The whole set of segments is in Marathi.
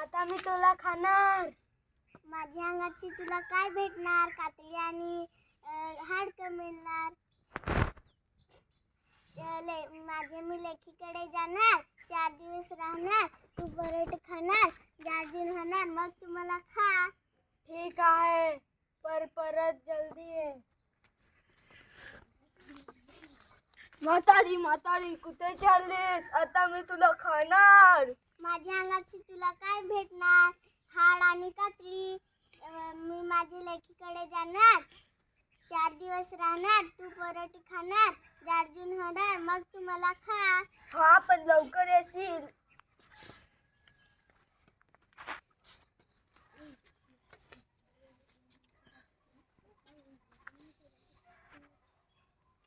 तुला खाणार. माझ्या अंगाची तुला काय भेटणार? कातडी आणि हाडकं मिळणार. अं, ले- माझे मी लेखीकडे जाणार. चार दिवस राहणार. तू परोठ खाणार जार्जून होणार मग तू मला खा. ठीक आहे पर परत जल्दी ये. म्हातारी म्हातारी कुठे चाललीस? आता मी तुला खाणार. माझ्या अंगाची तुला काय भेटणार? हाड आणि कातडी. मी माझ्या लेखीकडे जाणार. चार दिवस राहणार. तू पराठी खाणार. जार्जून होणार. मग तू मला खा. हा पण लवकर येशील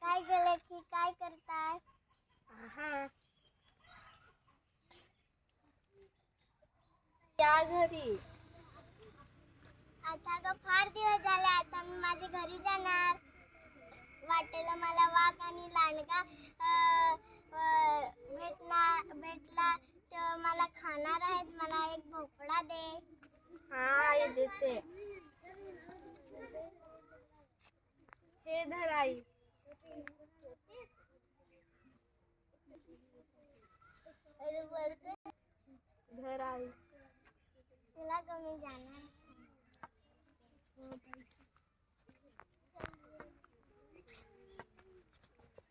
काय गेले की काय करताय घरी आता ग फार दिवस झाले आता मी माझ्या घरी जाणार. वाटेला मला वाघ आणि लांडगा भेटला भेटला तर मला खाणार आहेत मला एक भोपळा दे. हा आई देते. हे आई. धर आई. तुला कमी जाणार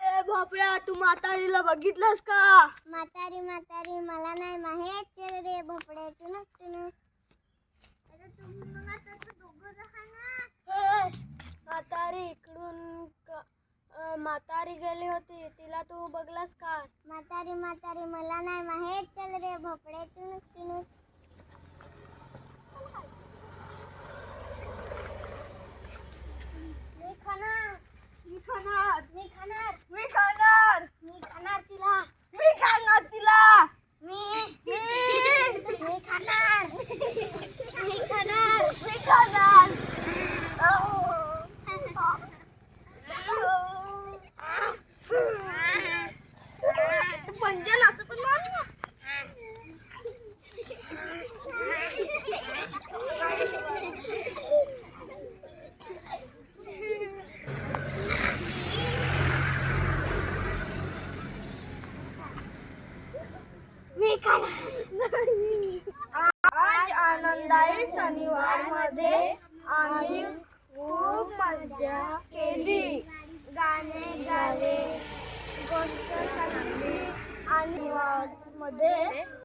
ए भोपळ्या तू म्हातारीला बघितलंस का? म्हातारी म्हातारी मला नाही माहीत. चल रे भोपळे टुनुक टुनुक. अरे तुम्ही आता दोघं म्हातारी इकडून म्हातारी गेली होती. तिला तू बघलास का? म्हातारी म्हातारी मला नाही माहीत. चल रे भोपळे टुनुक टुनुक मी खाणार मी खाणार मी खाणार मी खाणार मी खाणार तिला मी खाणार तिला मी मी मी खाणार मी खाणार मी खाणार पंजन असं पण मार. मी खाणार आज आनंदाई शनिवारमध्ये आम्ही खूप मजा केली. गाणे गाले गोष्ट सांगली आणि मध्ये